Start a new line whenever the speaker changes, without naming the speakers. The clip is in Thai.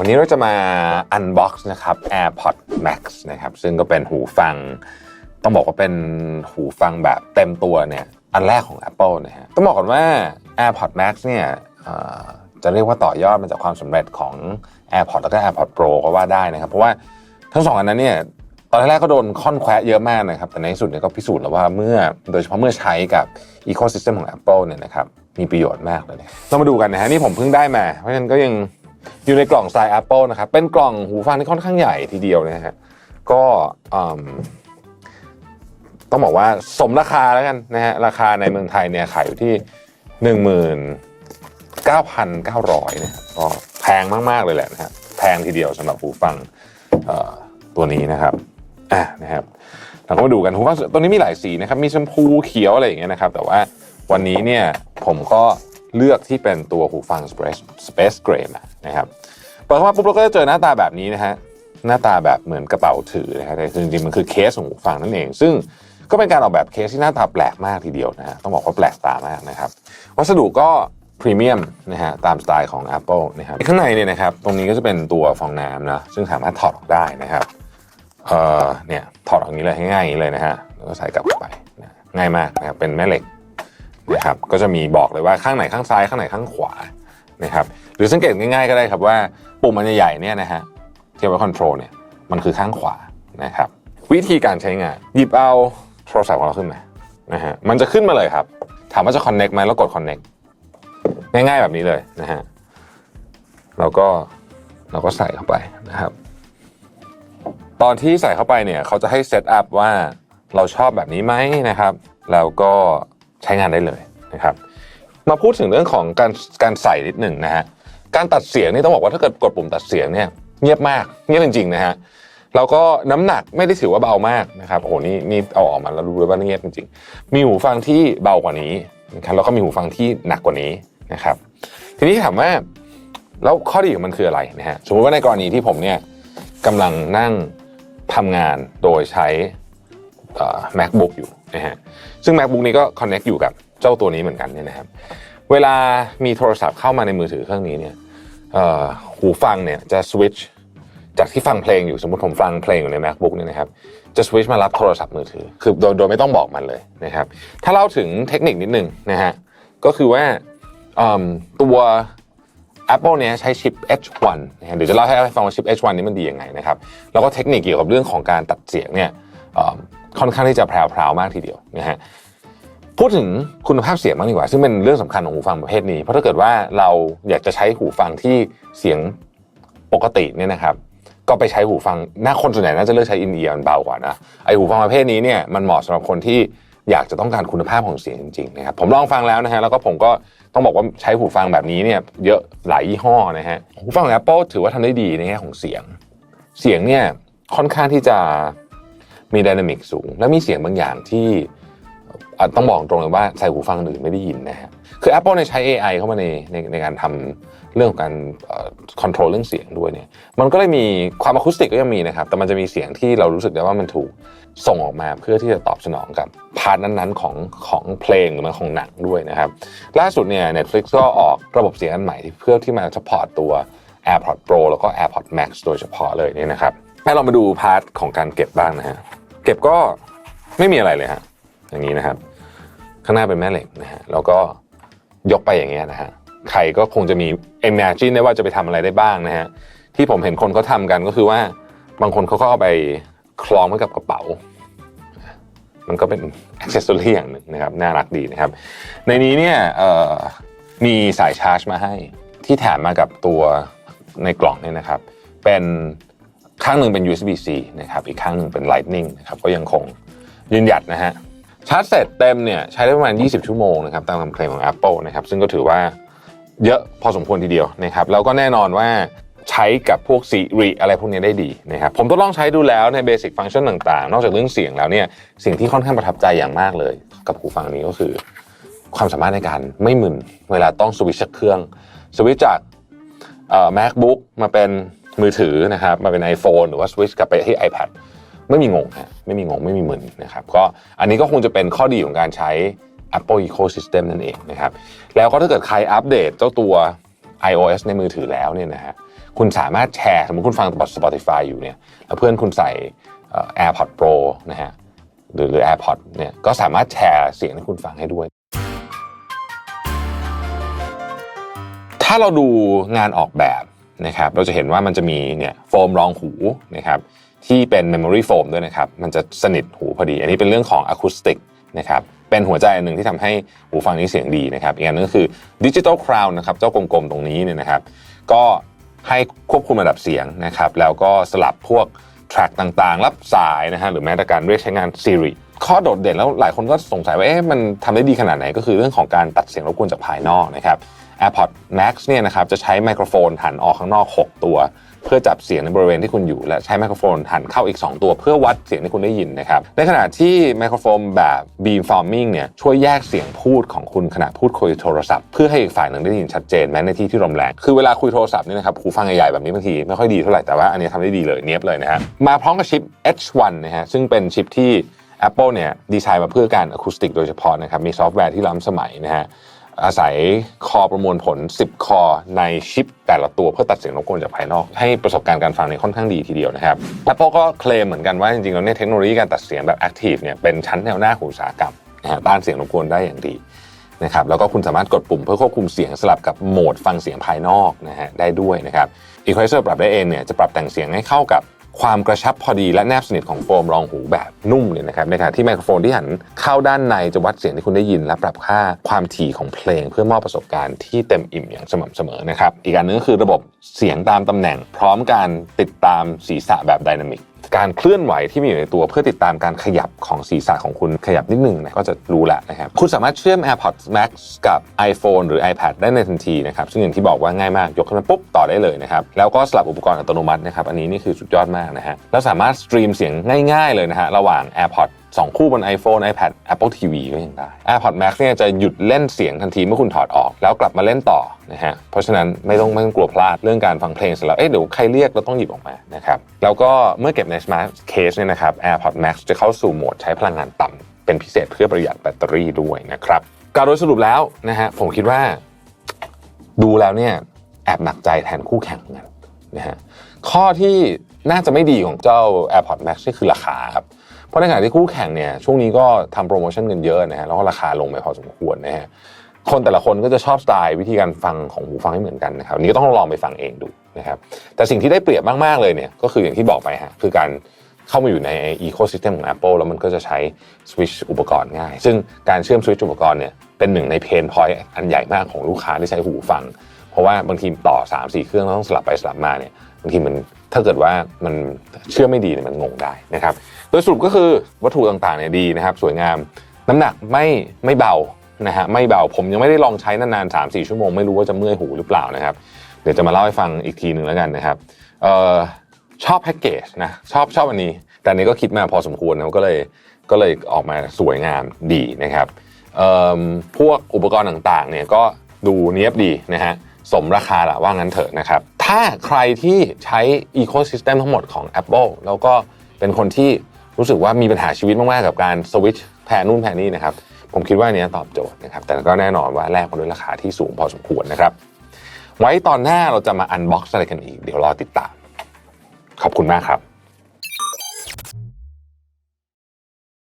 วันนี้เราจะมา unbox นะครับ AirPods Max นะครับ ซึ่งก็เป็นหูฟัง ต้องบอกว่าเป็นหูฟังแบบเต็มตัวเนี่ย อันแรกของ Apple นะฮะ ต้องบอกก่อนว่า AirPods Max เนี่ยจะเรียกว่าต่อยอดมาจากความสำเร็จของ AirPods แล้วก็ AirPods Pro ก็ว่าได้นะครับ เพราะว่าทั้งสองอันนั้นเนี่ย ตอนแรกก็โดนค่อนแควะเยอะมากนะครับ แต่ในที่สุดเนี่ยก็พิสูจน์แล้วว่าเมื่อ โดยเฉพาะเมื่อใช้กับ Ecosystem ของ Apple เนี่ยนะครับ มีประโยชน์มากเลยเรามาดูกันนะฮะ นี่ผมเพิ่งได้มา เพราะฉะนั้นก็ยัง อยู่ในกล่องสไตล์ Apple นะครับเป็นกล่องหูฟังที่ค่อนข้างใหญ่ทีเดียวนะฮะก็ต้องบอกว่าสมราคาแล้วกันนะฮะราคาในเมืองไทยเนี่ยขายอยู่ที่ 19,900นะครับก็แพงมาก ๆ เลยแหละนะฮะแพงทีเดียวสำหรับหูฟังตัวนี้นะครับอะนะครับเราก็มาดูกันหูฟังตัวนี้มีหลายสีนะครับมีชมพูเขียวอะไรอย่างเงี้ยนะครับ แต่ว่าวันนี้เนี่ยผมก็ เลือกที่เป็นตัวหูฟัง Space Space Gray มานะครับเปิดเข้ามาปุ๊บเราก็จะเจอหน้าตาแบบนี้นะฮะหน้าตาแบบเหมือนกระเป๋าถือนะฮะแต่จริงๆมันคือเคสของหูฟังนั่นเอง ซึ่งก็เป็นการออกแบบเคสที่หน้าตาแปลกมากทีเดียวนะฮะต้องบอกว่าแปลกตามากนะครับ วัสดุก็พรีเมียมนะฮะตามสไตล์ของ Apple นะครับข้างในเนี่ยนะครับตรงนี้ก็จะเป็นตัวฟองน้ำนะซึ่งสามารถถอดออกได้นะครับเอ่อเนี่ยถอดออกนี้เลยง่ายๆอย่างนี้เลยนะฮะแล้วก็ใส่กลับไปนะง่ายมากนะครับเป็นแม่เหล็ก นะครับก็จะมีบอกเลยว่าข้างไหนข้างซ้ายข้างไหนข้างขวานะครับหรือสังเกตง่ายๆก็ได้ครับว่าปุ่มมันใหญ่ๆเนี่ยนะฮะที่เอาไว้คอนโทรลเนี่ยมันคือข้างขวานะครับวิธีการใช้งาน หยิบเอาโทรศัพท์ของเราขึ้นมานะฮะมันจะขึ้นมาเลยครับ ถามว่าจะ connect ไหมแล้วกด connect ง่ายๆแบบนี้เลยนะฮะแล้วก็เราก็ใส่เข้าไปนะครับ ตอนที่ใส่เข้าไปเนี่ยเขาจะให้เซตอัพว่าเราชอบแบบนี้ไหมนะครับ แล้วก็ ใช้งานได้เลยนะครับ มาพูดถึงเรื่องของการการใส่นิดหนึ่งนะฮะการตัดเสียงนี่ต้องบอกว่าถ้าเกิดกดปุ่มตัดเสียงเนี่ยเงียบมากเงียบจริงๆนะฮะแล้วก็น้ำหนักไม่ได้ถือว่าเบามากนะครับโอ้โหนี่นี่เอาออกมาแล้วรู้เลยว่าเงียบจริงๆ มีหูฟังที่เบากว่านี้นะครับแล้วก็มีหูฟังที่หนักกว่านี้นะครับ ทีนี้ถามว่าแล้วข้อดีของมันคืออะไรนะฮะสมมติว่าในกรณีที่ผมเนี่ยกำลังนั่งทำงานโดยใช้ macbook อยู่นะฮะซึ่ง macbook นี้ก็ connect อยู่กับเจ้าตัวนี้เหมือนกันเนี่ยนะครับเวลามีโทรศัพท์เข้ามาในมือถือเครื่องนี้เนี่ยหูฟังเนี่ยจะสวิตช์จากที่ฟังเพลงอยู่สมมติผมฟังเพลงอยู่ใน macbook เนี่ยนะครับจะสวิตช์มารับโทรศัพท์มือถือ คือโดยโดยไม่ต้องบอกมันเลยนะครับถ้าเล่าถึงเทคนิคนิดนึงนะฮะก็คือว่าตัว Apple เนี่ยใช้ชิป H1 นะฮะเดี๋ยวจะเล่าให้ฟังว่าชิป H1 นี้มันดียังไงนะครับแล้วก็เทคนิคเกี่ยวกับเรื่องของการตัดเสียงเนี่ย ค่อนข้างที่จะแพรวๆมากทีเดียวนะฮะพูดถึงคุณภาพเสียงบ้างดีกว่า ซึ่งเป็นเรื่องสำคัญของหูฟังประเภทนี้ เพราะถ้าเกิดว่าเราอยากจะใช้หูฟังที่เสียงปกติเนี่ยนะครับ ก็ไปใช้หูฟังหน้าคนส่วนใหญ่น่าจะเลือกใช้อินเอียร์มันเบากว่านะไอหูฟังประเภทนี้เนี่ยมันเหมาะสำหรับคนที่อยากจะต้องการคุณภาพของเสียงจริงๆนะครับผมลองฟังแล้วนะฮะแล้วก็ผมก็ต้องบอกว่าใช้หูฟังแบบนี้เนี่ยเยอะหลายยี่ห้อนะฮะหูฟังของ Apple ถือว่าทำได้ดีในแง่ของเสียง เสียงเนี่ยค่อนข้างที่จะ มีไดนามิกสูง และมีเสียงบางอย่างที่ต้องบอกตรงเลยว่าใส่หูฟังอื่นไม่ได้ยินนะฮะคือ Apple เนี่ยใช้ AI เข้ามาในในในการทำเรื่องของการคอนโทรลเรื่องเสียงด้วยเนี่ยมันก็เลยมีความอะคูสติกก็ยังมีนะครับ แต่มันจะมีเสียงที่เรารู้สึกได้ว่ามันถูกส่งออกมาเพื่อที่จะตอบสนองกับพาร์ทนั้นๆของของเพลงหรือมันของหนังด้วยนะครับ ล่าสุดเนี่ย Netflix ก็ออกระบบเสียงอันใหม่ที่เพื่อที่มาสปอร์ตตัว AirPods Pro แล้วก็ AirPods Max โดยเฉพาะเลยเนี่ยนะครับให้เรามาดูพาร์ทของการเก็บบ้างนะฮะ เก็บก็ไม่มีอะไรเลยฮะอย่างนี้นะครับ ข้างหน้าเป็นแม่เหล็กนะฮะแล้วก็ยกไปอย่างเงี้ยนะฮะใครก็คงจะมี imagine ได้ว่าจะไปทำอะไรได้บ้างนะฮะที่ผมเห็นคนเขาทำกันก็คือว่าบางคนเขาก็เอาไปคล้องไว้กับกระเป๋า มันก็เป็น accessory อย่างหนึ่งนะครับน่ารักดีนะครับ ในนี้เนี่ยมีสายชาร์จมาให้ที่แถมมากับตัวในกล่องเนี่ยนะครับ เป็น ข้างหนึ่งเป็น USB-C นะครับอีกข้างหนึ่งเป็น Lightning นะครับก็ยังคงยืนหยัดนะฮะชาร์จเสร็จเต็มเนี่ยใช้ได้ประมาณ 20 ชั่วโมงนะครับตามคำเคลมของ Apple นะครับซึ่งก็ถือว่าเยอะพอสมควรทีเดียวนะครับแล้วก็แน่นอนว่าใช้กับพวก Siri อะไรพวกนี้ได้ดีนะครับผมทดลองใช้ดูแล้วในเบสิกฟังก์ชันต่างๆ นอกจากเรื่องเสียงแล้วเนี่ยสิ่งที่ค่อนข้างประทับใจอย่างมากเลย กับหูฟังนี้ก็คือ ความสามารถในการไม่มึนเวลาต้องสวิตช์เครื่องสวิตช์จาก macbook มาเป็น มือถือนะครับมาเป็น iPhone หรือว่าสวิตช์กลับไปที่ iPad ไม่มีงงฮะไม่มีงงไม่มีมึนนะครับก็อันนี้ก็คงจะเป็นข้อดีของการใช้ Apple Ecosystem นั่นเองนะครับแล้วก็ถ้าเกิดใครอัปเดตเจ้าตัว iOS ในมือถือแล้วเนี่ยนะฮะคุณสามารถแชร์สมมติคุณฟัง Spotify อยู่เนี่ยแล้วเพื่อนคุณใส่ AirPod Pro นะฮะหรือหรือ AirPod เนี่ยก็สามารถแชร์เสียงที่คุณฟังให้ด้วย ถ้าเราดูงานออกแบบ นะครับเราจะเห็นว่ามันจะมีเนี่ยโฟมรองหูนะครับที่เป็น Memory Foam ด้วยนะครับมันจะสนิทหูพอดี อันนี้เป็นเรื่องของอะคูสติกนะครับเป็นหัวใจอันหนึ่งที่ทำให้หูฟังนี้เสียงดีนะครับอีกอันนึงก็คือดิจิ t a ลคราวนะครับเจ้ากลมๆตรงนี้เนี่ยนะครับ ก็ให้ควบคุมระดับเสียงนะครับแล้วก็สลับพวกแทร็กต่างๆ รับสายนะฮะหรือแม้แต่การเรียกใช้งาน Siri ข้อโดดเด่นแล้วหลายคนก็สงสัยว่าเอ๊ะมันทำได้ดีขนาดไหนก็คือเรื่องของการตัดเสียงรบกวนจากภายนอกนะครับ AirPods Max เนี่ยนะครับจะใช้ไมโครโฟนหันออกข้างนอก 6 ตัว เพื่อจับเสียงในบริเวณที่คุณอยู่ และใช้ไมโครโฟนหันเข้าอีก 2 ตัว เพื่อวัดเสียงที่คุณได้ยินนะครับในขณะที่ไมโครโฟนแบบ beam forming เนี่ยช่วยแยกเสียงพูดของคุณขณะพูดคุยโทรศัพท์เพื่อให้อีกฝ่ายหนึ่งได้ยินชัดเจนแม้ในที่ที่ลมแรงคือเวลาคุยโทรศัพท์เนี่ยนะครับหูฟังใหญ่ๆแบบนี้บางทีไม่ค่อยดีเท่าไหร่แต่ว่าอันนี้ทำได้ดีเลยเนี้ยบเลยนะฮะมาพร้อมกับชิป H1 นะฮะซึ่งเป็นชิปที่ Apple เนี่ยดีไซน์มาเพื่อการอะคูสติกโดยเฉพาะนะครับมีซอฟต์แวร์ที่ล้ำสมัยนะฮะอาศัยคอประมวลผล 10 คอในชิปแต่ละตัวเพื่อตัดเสียงรบกวนจากภายนอก ให้ประสบการณ์การฟังเนี่ยค่อนข้างดีทีเดียวนะครับ Apple ก็เคลมเหมือนกันว่าจริงๆแล้วเนี่ยเทคโนโลยีการตัดเสียงแบบ Active เนี่ยเป็นชั้นแนวหน้าของอุตสาหกรรมนะฮะต้านเสียงรบกวนได้อย่างดีนะครับแล้วก็คุณสามารถกดปุ่มเพื่อควบคุมเสียงสลับกับโหมดฟังเสียงภายนอกนะฮะได้ด้วยนะครับอีควอไลเซอร์ปรับได้เองเนี่ยจะปรับแต่งเสียงให้เข้ากับ ความกระชับพอดีและแนบสนิทของโฟมรองหูแบบนุ่มเนี่ยนะครับในขณะที่ไมโครโฟนที่หันเข้าด้านในจะวัดเสียงที่คุณได้ยิน และปรับค่าความถี่ของเพลง เพื่อมอบประสบการณ์ที่เต็มอิ่มอย่างสม่ำเสมอนะครับอีกอันนึงก็คือระบบเสียงตามตำแหน่ง พร้อมการติดตามศีรษะแบบไดนามิกการเคลื่อนไหวที่มีอยู่ในตัวเพื่อติดตามการขยับของศีรษะของคุณขยับนิดหนึงนะก็จะรู้แล้วนะครับคุณสามารถเชื่อม AirPods Max กับ iPhone หรือ iPad ได้ในทันทีนะครับซึ่งอย่างที่บอกว่าง่ายมากยกขึ้นมาปุ๊บต่อได้เลยนะครับแล้วก็สลับอุปกรณ์อัตโนมัตินะครับอันนี้นี่คือสุดยอดมากนะฮะแล้วสามารถสตรีมเสียงง่ายๆเลยนะฮะระหว่าง AirPods สองคู่บน iPhone iPad Apple TV ก็ยังได้ AirPods Max เนี่ยจะหยุดเล่นเสียงทันทีเมื่อคุณถอดออก แล้วกลับมาเล่นต่อนะฮะเพราะฉะนั้นไม่ต้องไม่ต้องกลัวพลาดเรื่องการฟังเพลงเสร็จแล้วเอ๊ะเดี๋ยวใครเรียกเราต้องหยิบออกมานะครับแล้วก็เมื่อเก็บใน Smart Case เนี่ยนะครับ AirPods Max จะเข้าสู่โหมดใช้พลังงานต่ำเป็นพิเศษเพื่อประหยัดแบตเตอรี่ด้วยนะครับการโดยสรุปแล้วนะฮะผมคิดว่า ดูแล้วเนี่ยแอบหนักใจแทนคู่แข่งเหมือนกันนะฮะข้อที่น่าจะไม่ดีของเจ้า AirPods Max นี่คือราคาครับ เพราะในขณะที่คู่แข่งเนี่ยช่วงนี้ก็ทำโปรโมชั่นกันเยอะนะฮะแล้วก็ราคาลงไปพอสมควรนะฮะคนแต่ละคนก็จะชอบสไตล์วิธีการฟังของหูฟังไม่เหมือนกันนะครับนี้ก็ต้องลองไปฟังเองดูนะครับแต่สิ่งที่ได้เปรียบมากๆเลยเนี่ยก็คืออย่างที่บอกไปฮะคือการเข้ามาอยู่ในอีโค y ิสเต็มของ Apple แล้วมันก็จะใช้สวิตชอุปกรณ์ง่าย ซึ่งการเชื่อมสวิตชอุปกรณ์เนี่ยเป็นหนึ่งในเพนพอยต์อันใหญ่มากของลูกค้าที่ใช้หูฟัง เพราะว่าบางทีต่อ 3 4 เครื่องแล้วต้องสลับไปสลับมาเนี่ยางทีมันถ้าเกิดว่ามันเชื่อไม่ดีเนี่ยมันงงได้นะครับ โดยสรุปก็คือวัตถุต่างๆเนี่ยดีนะครับ สวยงามน้ำหนักไม่ไม่เบานะฮะไม่เบาผมยังไม่ได้ลองใช้นานๆ3 4ชั่วโมงไม่รู้ว่าจะเมื่อยหูหรือเปล่านะครับ เดี๋ยวจะมาเล่าให้ฟังอีกทีหนึ่งแล้วกันนะครับออชอบแพ็กเกจนะชอบชอบอันนี้ แต่อันนี้ก็คิดมาพอสมควรนะก็เลยก็เลยออกมาสวยงามดีนะครับพวกอุปกรณ์ต่างๆเนี่ยก็ดูเนี้ยบดีนะฮะสมราคาละว่างั้นเถอะนะครับ ถ้าใครที่ใช้ Ecosystem ทั้งหมดของ Apple แล้วก็เป็นคนที่รู้สึกว่ามีปัญหาชีวิตมาก ๆ กับการสวิตช์แพนนู่นแพนนี่นะครับ ผมคิดว่าเนี้ยตอบโจทย์นะครับ แต่ก็แน่นอนว่าแลกมาด้วยราคาที่สูงพอสมควรนะครับ ไว้ตอนหน้าเราจะมาอันบ็อกซ์อะไรกันอีก เดี๋ยวรอติดตาม ขอบคุณมากครับ